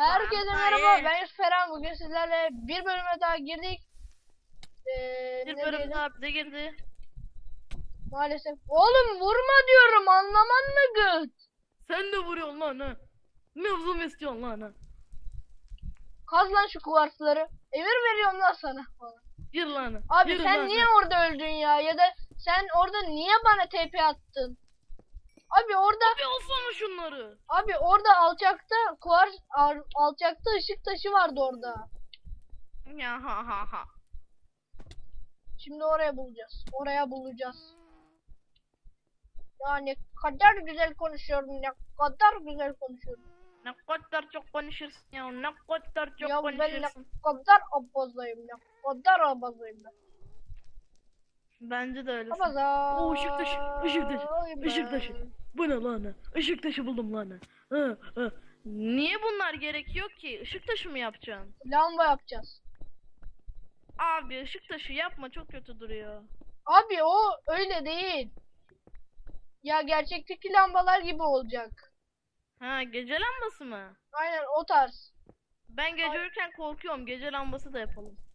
Herkese merhaba ben Yusuf Eren bugün sizlerle bir bölüme daha girdik. Ee, Bir bölüm daha bize geldi. Maalesef. Oğlum vurma diyorum anlaman mı göt? Sen de vuruyorsun lan ha. Mevzu mu istiyorsun lan ha? Kaz lan şu kuvarsları. Emir veriyorum lan sana. Gir lan. Abi Yürü sen lan niye orada öldün ya? Ya da sen orada niye bana TP attın? Abi orada Abi alsana şunları. abi orada alçakta kuvars al- alçakta ışık taşı vardı orada. Ya ha ha ha. Şimdi oraya bulacağız. Oraya bulacağız. Ya ne kadar güzel konuşuyorum. Ne kadar güzel konuşuyorum. Ne kadar çok konuşursun ya. Ne kadar çok ya ben ne konuşursun. kadar abazayım. Ne kadar abazayım ben. Bence de öyle. Abaza. Oo, ışık taşı, ışık taşı, ışık taşı. Bu ne lan? Işık taşı buldum lan ha. Ha, ha. Niye bunlar gerekiyor ki? Işık taşı mı yapacaksın? Lamba yapacağız. Abi ışık taşı yapma çok kötü duruyor. Abi o öyle değil. Ya gerçekteki lambalar gibi olacak. Ha gece lambası mı? Aynen o tarz. Ben gece uyurken korkuyorum. Gece lambası da yapalım.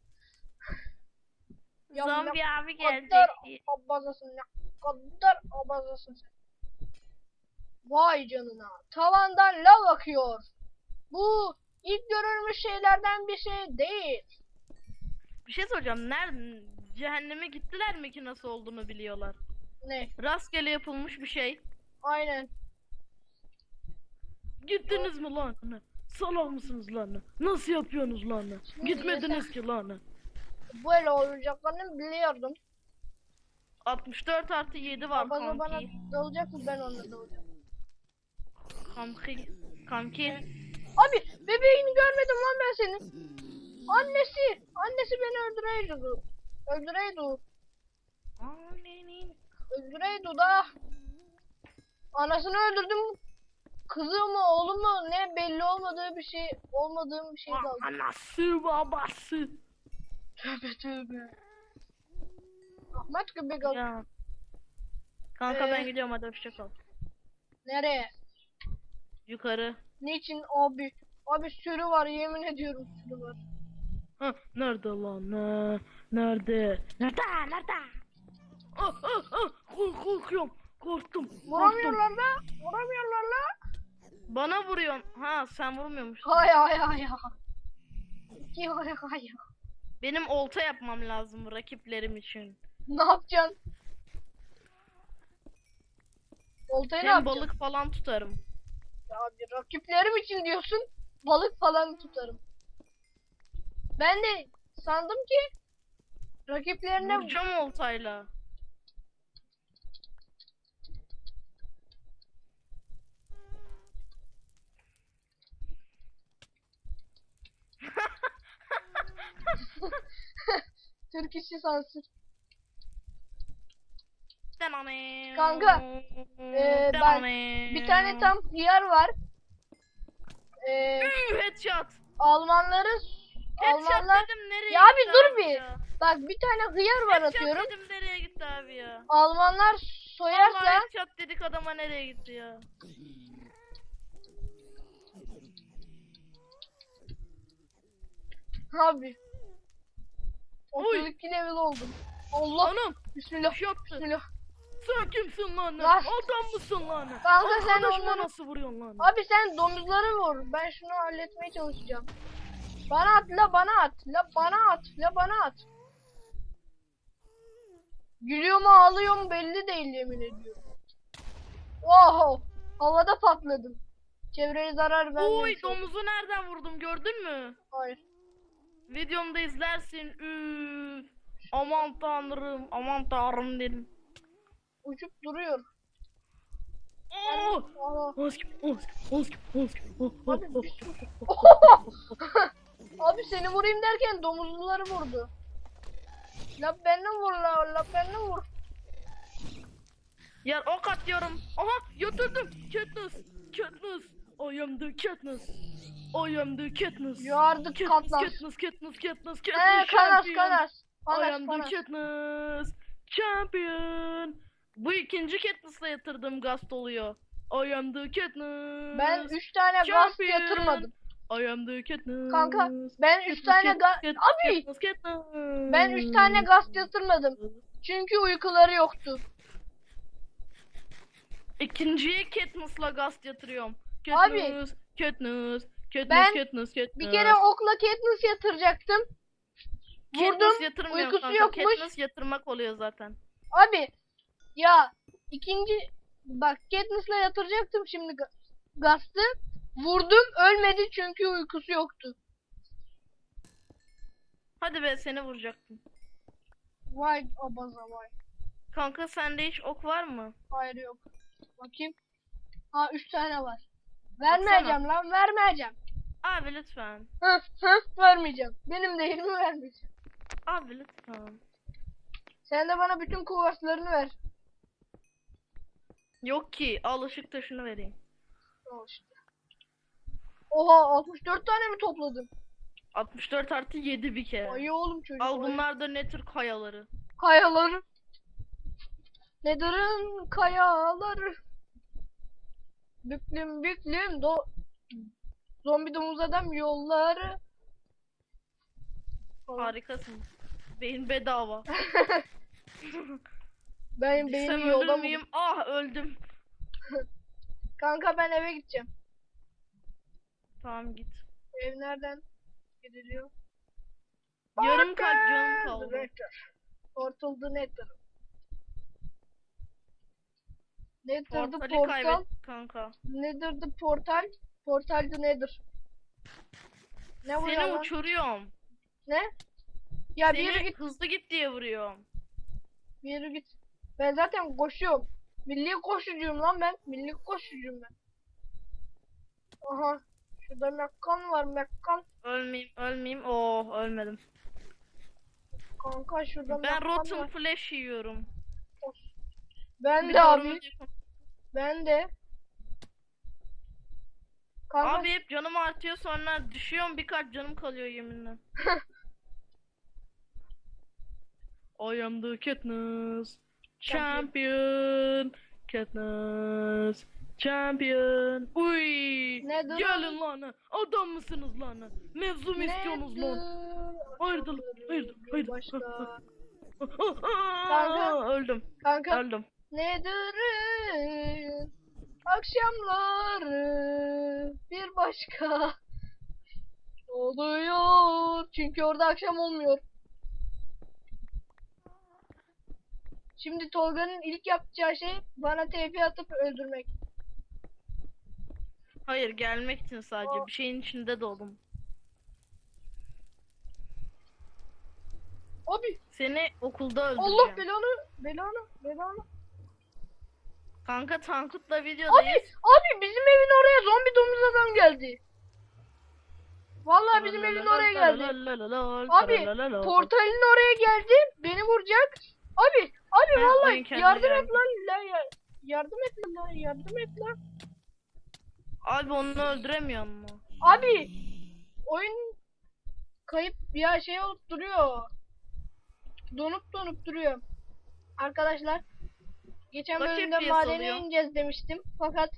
Ya Zombi abi gelecek. kadar abazasın ne kadar abazasın sen. Vay canına. Tavandan lav akıyor. Bu ilk görülmüş şeylerden bir şey değil. Bir şey soracağım. Nerede? Cehenneme gittiler mi ki nasıl olduğunu biliyorlar. Ne? Rastgele yapılmış bir şey. Aynen. Gittiniz mi lan? Salak mısınız lan? Nasıl yapıyorsunuz lan? Gitmediniz ki lan. Böyle olacaklarını biliyordum. 64 artı 7 var bana kanki. dalacak mı ben onunla dalacağım. Kanki. Kanki. Abi bebeğini görmedim lan ben senin. Annesi. Annesi beni öldüreydi. Öldüreydi. Öldüreydi da. Anasını öldürdüm. Kızı mı oğlu mu ne belli olmadığı bir şey olmadığım bir şey daldı. Anası babası. Tövbe tövbe. Ahmet gibi gal. Ya. Kanka ben Ee? gidiyorum hadi hoşça kal. Nereye? Yukarı. Niçin abi? Abi sürü var yemin ediyorum sürü var. Ha, nerede lan? Ha, nerede? Nerede? Nerede? Ah, ah, ah, kork- korkuyorum. Korktum. Korktum. Vuramıyorlar la. Vuramıyorlar la. Bana vuruyorsun. Ha sen vurmuyormuşsun. Hay hay hay hay. Hay hay hay. Benim olta yapmam lazım rakiplerim için. Ne yapacaksın? Oltayı ne Hem yapacaksın? balık falan tutarım. Abi rakiplerim için diyorsun. Balık falan tutarım. Ben de sandım ki rakiplerine Vuracağım oltayla. Türk işi sansür. Kanka, ee, Denane. Bir tane tam hıyar var. Ee, headshot. Almanları Headshot Almanlar dedim nereye Ya abi dur bir. ya? bak bir tane hıyar var Headshot atıyorum. dedim nereye gitti abi ya? Almanlar Allah soyarsa headshot dedik adama nereye gitti ya? abi. Oy. 32 level oldum. Allah. Anam Bismillah. şey. Bismillah. Sen kimsin lan? Lan. Adam mısın lan? Kanka sen Arkadaşıma onları- nasıl vuruyorsun lan? Abi sen domuzları vur. Ben şunu halletmeye çalışacağım. Bana at la bana at. La bana at. La bana at. Gülüyor mu ağlıyor mu belli değil yemin ediyorum. Wow. Havada patladım. Çevreye zarar Oy vermiyor. domuzu nereden vurdum gördün mü? Hayır. Videomda izlersin. Üf. Aman tanrım, aman tanrım dedim. Uçup duruyor. Oh! Abi, seni vurayım derken domuzluları vurdu. La beni vur la, la beni vur. Ya ok atıyorum. Aha götürdüm. Katniss. Katniss. I am the Katniss. I am the Katniss. You are the Katniss, Katniss. Katniss, Katniss, Katniss, Katniss, kanas. I Kanas am the kanas. Katniss. Champion. Bu ikinci Katniss'la yatırdığım gast oluyor. I am the Katniss. Ben 3 tane Champion. yatırmadım. I am the Katniss. Kanka ben 3 tane Katniss, ga- Katniss, Abi Katniss, Katniss. ben 3 tane gaz yatırmadım. Çünkü uykuları yoktu. İkinciye Katniss'la gaz yatırıyorum. Abi. Katniss, Katniss, Katniss, Ben Katniss, Katniss. Bir kere okla Katniss yatıracaktım. Vurdum. Katniss yatırmıyor uykusu kanka. yokmuş. Katniss yatırmak oluyor zaten. Abi ya ikinci bak Katniss'la yatıracaktım şimdi ga- gazı. Vurdum ölmedi çünkü uykusu yoktu. Hadi be seni vuracaktım. Vay abaza vay. Kanka sende hiç ok var mı? Hayır yok. Bakayım. Ha 3 tane var. Vermeyeceğim lan vermeyeceğim. Abi lütfen. Hı hı vermeyeceğim. Benim değil mi vermeyeceğim. Abi lütfen. Sen de bana bütün kuvvetlerini ver. Yok ki al ışık taşını vereyim. Al işte. Oha 64 tane mi topladım? 64 artı 7 bir kere. Ay oğlum çocuk. Al bunlar da ne tür kayaları. Kayaları. Nedir'in kayaları. Büklüm büklüm do zombi domuz adam yolları. Harikasın. Beyin bedava. Ben Sen benim ölür yolda müyüm? Ah öldüm. Kanka ben eve gideceğim. Tamam git. Ev nereden gidiliyor? Yarım kalp canım kaldı. the Nether. Portal the Nether. Nether the Portali portal. kanka. Nether the portal. Portal the Nether. Ne bu Seni lan? uçuruyorum. Ne? Ya bir yere Seni git. hızlı git diye vuruyorum. Bir yere git. Ben zaten koşuyorum. Milli koşucuyum lan ben. Milli koşucuyum ben. Aha. Şurada Mekkan var Mekkan. Ölmeyeyim, ölmeyeyim. Oh, ölmedim. Kanka şurada Ben Mekkan rotten var. flesh yiyorum. Ben Bir de abi. Ben de. Kanka Abi hep canım artıyor sonra düşüyorum birkaç canım kalıyor yeminle. I am the Katniss. Champion. Katniss. Champion. Uy. Ne dur- Gelin lan. Adam mısınız lan? Mevzu mu istiyorsunuz lan? Hayırdır, hayırdır. Başka. Kanka. Öldüm. Kanka Öldüm. nedir akşamları bir başka oluyor. Çünkü orada akşam olmuyor. Şimdi Tolga'nın ilk yapacağı şey bana TP atıp öldürmek. Hayır gelmek için sadece. O- Bir şeyin içinde doğdum. Abi Seni okulda öldüreceğim. Allah belanı belanı belanı. Kanka Tankut'la Abi videodayız. abi bizim evin oraya zombi domuz adam geldi. Vallahi bizim evin oraya geldi. Abi portalin oraya geldi. Beni vuracak. Abi abi vallahi oyun kendine yardım et geldi. lan. lan ya- yardım et lan yardım et lan. Abi onu öldüremiyor mu? Abi oyun kayıp ya şey olup duruyor. Donup donup duruyor. Arkadaşlar geçen Kaç bölümde FPS madene oluyor? ineceğiz demiştim. Fakat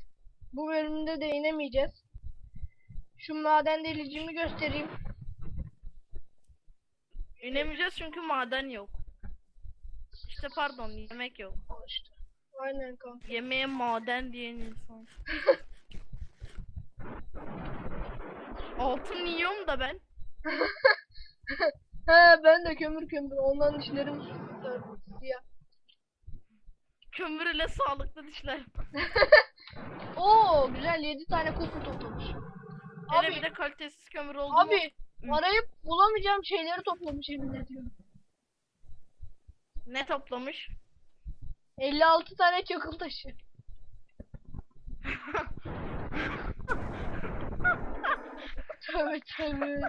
bu bölümde de inemeyeceğiz. Şu maden delicimi göstereyim. İnemeyeceğiz çünkü maden yok. İşte pardon yemek yok. İşte. Aynen kanka. Yemeğe maden diyen insan. Altın yiyorum da ben. He ben de kömür kömür. Ondan dişlerim siyah. Kömür ile sağlıklı dişler. Oo güzel 7 tane koku toplamış. Abi, bir de kalitesiz kömür oldu mu? abi arayıp bulamayacağım şeyleri toplamış yemin ediyorum. Ne toplamış? 56 tane çakıl taşı. Tövbe tövbe.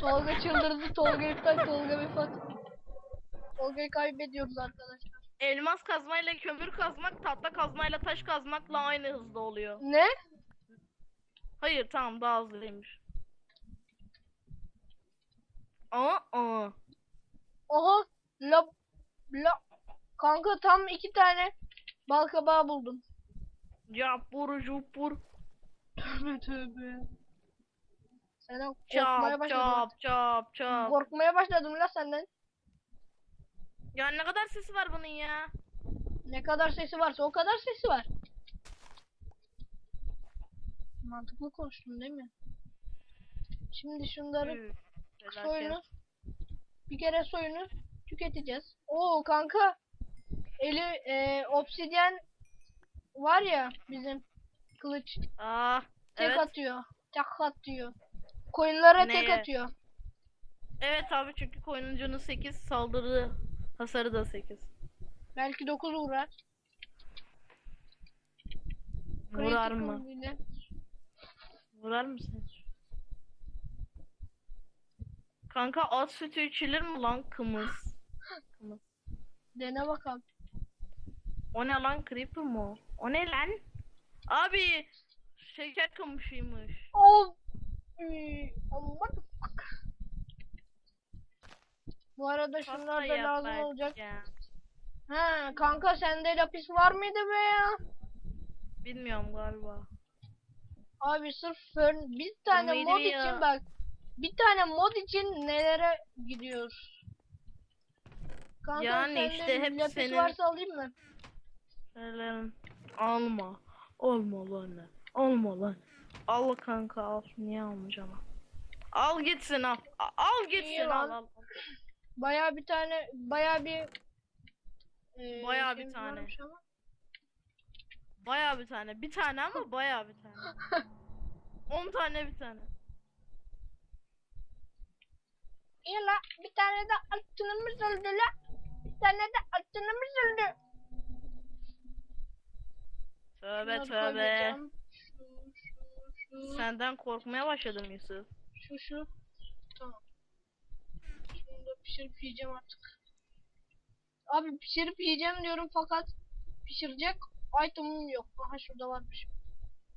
Tolga çıldırdı. Tolga iptal. Tolga vefat. Tolga'yı kaybediyoruz arkadaşlar. Elmas kazmayla kömür kazmak, tahta kazmayla taş kazmakla aynı hızda oluyor. Ne? Hayır tamam daha hızlıymış. Aa. Oha. La, la. Kanka tam iki tane bal kabağı buldum. Capur cupur. Tövbe tövbe. Senden korkmaya Çap başladım. çap çap çap. Korkmaya başladım la senden. Ya ne kadar sesi var bunun ya? Ne kadar sesi varsa o kadar sesi var. Mantıklı konuştun değil mi? Şimdi şunları felaket. Soyunu bir kere soyunu tüketeceğiz. Oo kanka eli e, obsidyen var ya bizim kılıç Ah tek evet. atıyor. Tek atıyor. Koyunlara tek Neye? atıyor. Evet abi çünkü koyunun canı 8 saldırı hasarı da 8. Belki 9 vurar. Vurar mı? Vurar mısın? Kanka at sütü içilir mi lan kımız? Kımız. Dene bakalım. O ne lan creeper mı? o? O ne lan? Abi şeker kamışıymış. Oh. Aman fuck. Bu arada şunlar Pasta da lazım olacak. ya. Ha kanka sende lapis var mıydı be ya? Bilmiyorum galiba. Abi sırf fön bir tane mod için bak. Bir tane mod için nelere gidiyoruz? Kanka Yani sende işte hep lapis senin- varsa alayım mı? Söylerim. Alma. Alma lan. Alma lan. Al kanka al. Niye almayacağım? Al gitsin al. A- Al gitsin al al. Baya bir tane baya bir e, Bayağı bir şeyimiz tane. varmış ama. Baya bir tane. Bir tane ama baya bir tane. 10 tane bir tane. İyi la bir tane de altınımız oldu la. Bir tane de altınımız oldu. Tövbe Bunları tövbe. koyacağım. Şu, şu, şu, Senden korkmaya başladım Yusuf. şu, şu. Tamam. Şunu da pişirip yiyeceğim artık. Abi pişirip yiyeceğim diyorum fakat pişirecek item'ım yok. Aha şurada varmış.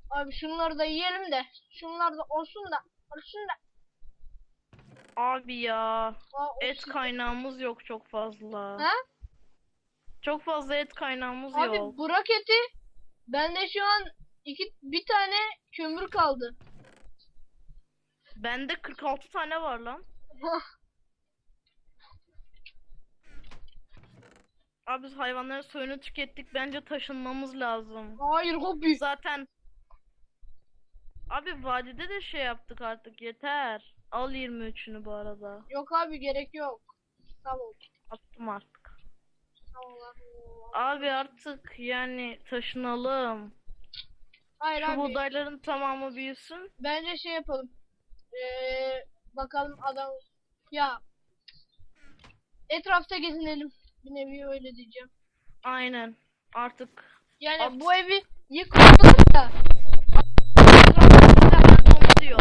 Abi şunları da yiyelim de. Şunlar da olsun da. Olsun da. Abi ya. Aa, Et olsun. kaynağımız yok çok fazla. Ha? Çok fazla et kaynağımız Abi yok. Burak eti bende şu an iki bir tane kömür kaldı. Bende 46 tane var lan. Abi biz hayvanların soyunu tükettik. Bence taşınmamız lazım. Hayır hobi. Zaten Abi vadide de şey yaptık artık yeter. Al 23'ünü bu arada. Yok abi gerek yok. Sağ ol. Attım artık. Sağ ol abi. Abi artık yani taşınalım. Hayır Şu abi. buğdayların tamamı büyüsün. Bence şey yapalım. Ee, bakalım adam ya etrafta gezinelim. Bir nevi öyle diyeceğim. Aynen. Artık Yani At. bu evi yıkmayalım da onu diyor.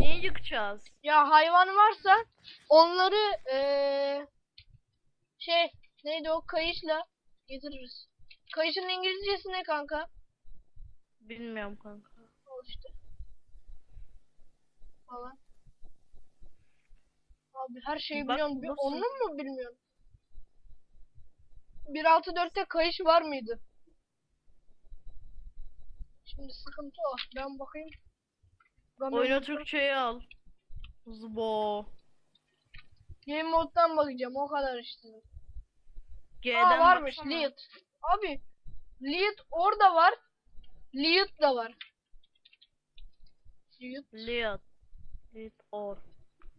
Niye yıkacağız? ya hayvan varsa onları ee, şey neydi o kayışla getiririz. Kayışın İngilizcesi ne kanka? Bilmiyorum kanka. O işte. Falan. Abi her şeyi Bak, biliyorum. Bir nasıl? onun mu bilmiyorum? 1.6.4'te kayış var mıydı? Şimdi sıkıntı o. Ben bakayım. Ben Oyunu bir- Türkçe'ye al. Zbo. Game moddan bakacağım. O kadar işte. G'den Aa varmış. baksana. Lead. Abi. Lead orada var. Lead da var. Lead. Lead. Lead or.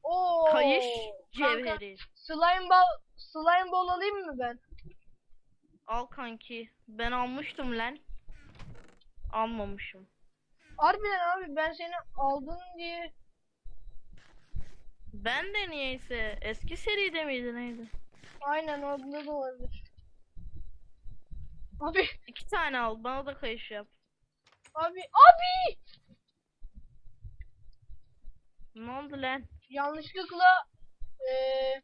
Oo. Kayış cevheri. Slime ball, slime ball alayım mı ben? Al kanki. Ben almıştım lan. Almamışım. Harbiden abi ben seni aldın diye Ben de niyeyse eski seride miydi neydi? aynen orada da olabilir. Abi İki tane al. Bana da kayış yap. abi abi Ne oldu lan? yanlışlıkla eee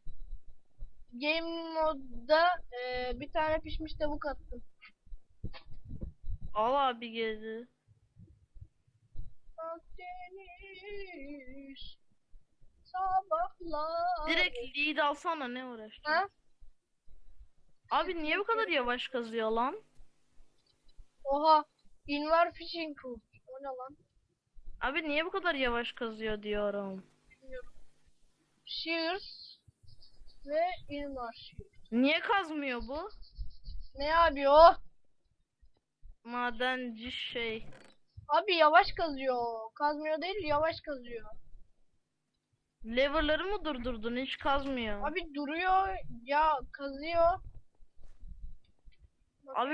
game modda eee, bir tane pişmiş tavuk attım. Al abi gezi. Sabahlar. Direkt lead alsana ne uğraştın? Abi niye bu kadar yavaş kazıyor lan? Oha. Invar fishing crew. O ne lan? Abi niye bu kadar yavaş kazıyor diyorum. Shears ve shear. Niye kazmıyor bu? Ne abi o? Madenci şey. Abi yavaş kazıyor. Kazmıyor değil yavaş kazıyor. Lever'ları mı durdurdun? Hiç kazmıyor. Abi, Abi duruyor ya kazıyor.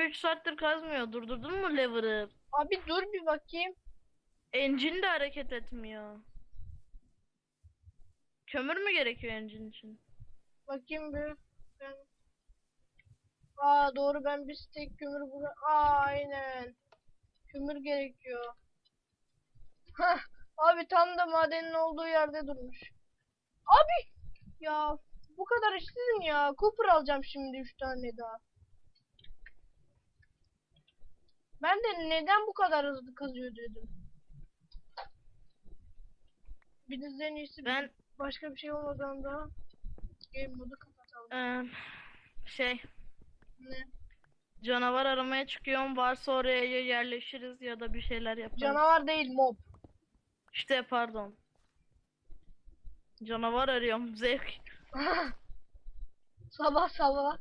3 saattir kazmıyor. Durdurdun mu lever'ı? Abi dur bir bakayım. Engine de hareket etmiyor. Kömür mü gerekiyor engine için? Bakayım bir. Ben... Aa doğru ben bir stek kömür bura. Aa aynen. Kömür gerekiyor. Hah. Abi tam da madenin olduğu yerde durmuş. Abi ya bu kadar işsizim ya. Cooper alacağım şimdi 3 tane daha. Ben de neden bu kadar hızlı kazıyor dedim. Bir de en iyisi Ben başka bir şey olmadan da game modu kapatalım. eee, şey Ne? Canavar aramaya çıkıyorum. Varsa oraya ya yerleşiriz ya da bir şeyler yaparız. Canavar değil mob. İşte pardon. Canavar arıyorum. Zevk. sabah sabah.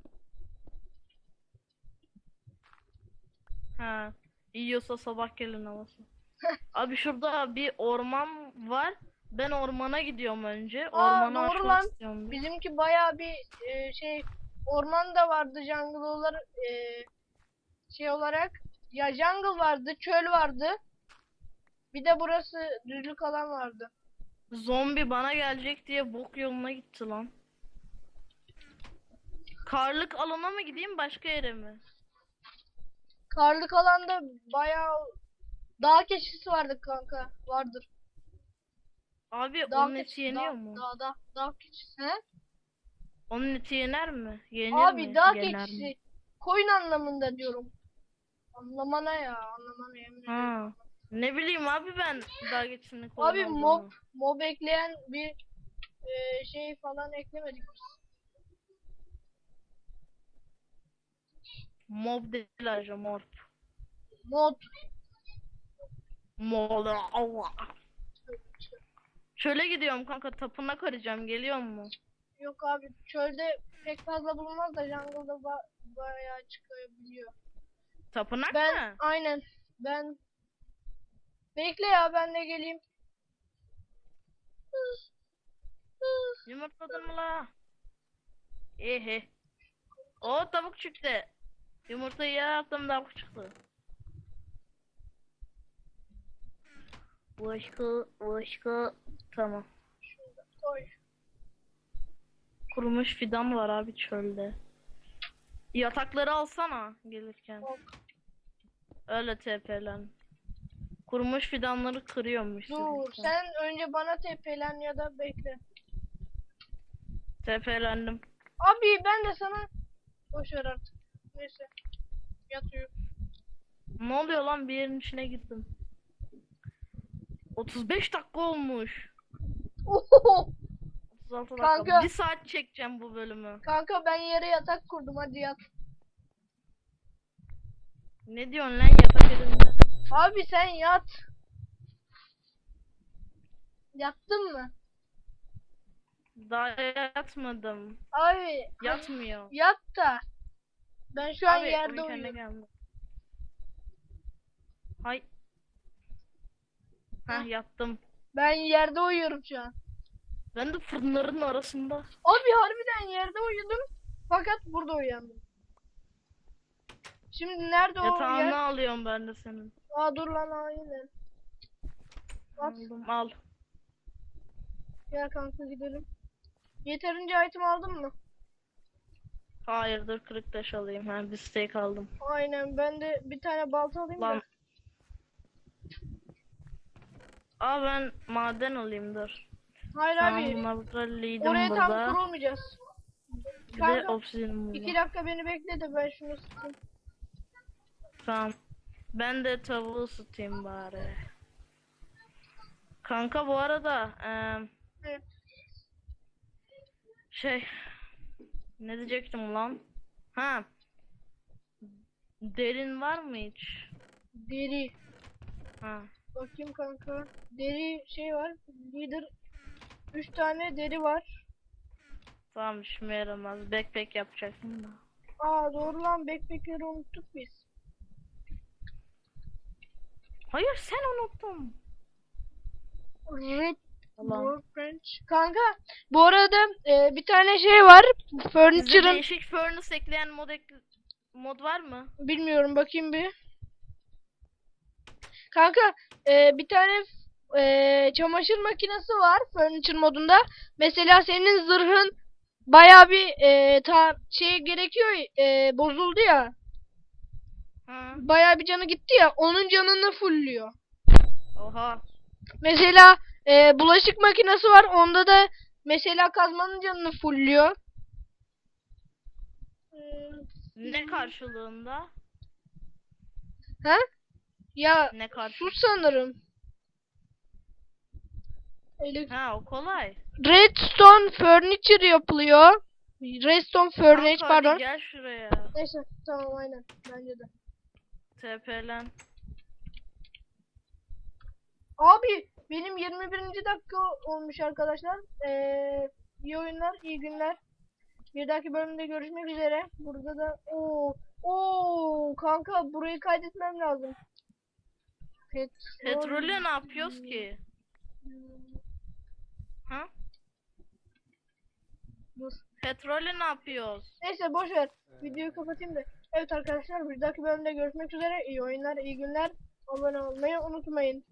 Ha. Yiyorsa sabah gelin havası. Abi şurada bir orman var. Ben ormana gidiyorum önce. Aa, Ormanı doğru aşmak lan. istiyorum. Bizimki bayağı bir e, şey orman da vardı jungle olarak e, şey olarak ya jungle vardı, çöl vardı. Bir de burası düzlük alan vardı. Zombi bana gelecek diye bok yoluna gitti lan. Karlık alana mı gideyim başka yere mi? Karlık alanda bayağı dağ keçisi vardı kanka. Vardır. Abi Dağ onun eti yeniyor dağ, mu? Dağ, dağ, dağ keçisi. He? Onun eti yener mi? Yenir Abi mi? dağ Yener mi? keçisi. Koyun anlamında diyorum. Anlamana ya, anlamana yemin ediyorum. Ha. Ne bileyim abi ben dağ geçini Abi mob olduğunu. mob ekleyen bir e, şey falan eklemedik biz. Mob değil ayrıca morp. Mod Mob. Allah. Çöle gidiyorum kanka tapınak arayacağım geliyor mu? Yok abi çölde pek fazla bulunmaz da jungle'da ba- bayağı çıkabiliyor. Tapınak Ben mı? aynen ben bekle ya ben de geleyim. Yumurtladın mı la? Ehe. O tavuk çıktı. Yumurtayı yarattım tavuk çıktı. Başka, başka. Tamam. Koy. Kurumuş fidan var abi çölde. Yatakları alsana gelirken. Öyle TP'len. Kurumuş fidanları kırıyormuş. Dur sen önce bana tepelen ya da bekle. TP'lendim. Abi ben de sana boş ver artık. Neyse. Yat uyu. Ne oluyor lan bir yerin içine gittim. 35 dakika olmuş. Ohoho! 36 dakika. Kanka. Bir saat çekeceğim bu bölümü. Kanka ben yere yatak kurdum hadi yat. Ne diyorsun lan yatak yerinde? Abi sen yat. Yattın mı? Daha yatmadım. Abi Yatmıyor. yat da. Ben şu an Abi yerde uyuyorum. Hay. Heh Heh. yattım. Ben yerde uyuyorum şu an. Ben de fırınların arasında. Abi harbiden yerde uyudum. Fakat burada uyandım. Şimdi nerede o Yatağını yer? alıyorum ben de senin. Aa dur lan aynen. Aldım al. Gel kanka gidelim. Yeterince item aldın mı? Hayır dur kırık taş alayım. Ha bir steak aldım. Aynen ben de bir tane balta alayım Lan. da. Aa ben maden alayım dur. Hayır Tamam abi. bunlar burada lead'im Oraya tam burada. kurulmayacağız. Bir de burada. İki dakika beni bekle de ben şunu sıkayım. Tamam. Ben de tavuğu ısıtayım bari. Kanka bu arada eee, Evet. şey ne diyecektim lan? Ha. Derin var mı hiç? Deri. Ha. Bakayım kanka. Deri şey var. Leader. 3 tane deri var. Tamam işime yaramaz. Backpack yapacaksın da. Aa doğru lan backpackleri unuttuk biz. Hayır sen unuttun. Red Ulan. Workbench. Kanka bu arada e, bir tane şey var. Sizde Furniture'ın değişik furnace ekleyen mod, ek- mod var mı? bilmiyorum bakayım bir. Kanka e, bir tane e, çamaşır makinesi var Furniture modunda. Mesela senin zırhın baya bir e, ta, şey gerekiyor e, bozuldu ya. Baya bir canı gitti ya. Onun canını fullüyor. Oha. Mesela e, bulaşık makinesi var. Onda da mesela kazmanın canını fullüyor. Ne karşılığında? Ha? Ya Ne karşı? su sanırım. Ha o kolay. Redstone furniture yapılıyor. Redstone furniture Kanka, pardon. Gel şuraya. Neyse tamam aynen bence de. TP'len. Abi benim 21. dakika olmuş arkadaşlar. Ee, iyi oyunlar, iyi günler. Bir dahaki bölümde görüşmek üzere. Burada da o o kanka burayı kaydetmem lazım. Petrol. Petrolü ne yapıyoruz ki? Ha? Dur. Petrolü ne yapıyoruz? Neyse boş ver. Videoyu kapatayım da. Evet arkadaşlar bir dahaki bölümde görüşmek üzere. İyi oyunlar, iyi günler. Abone olmayı unutmayın.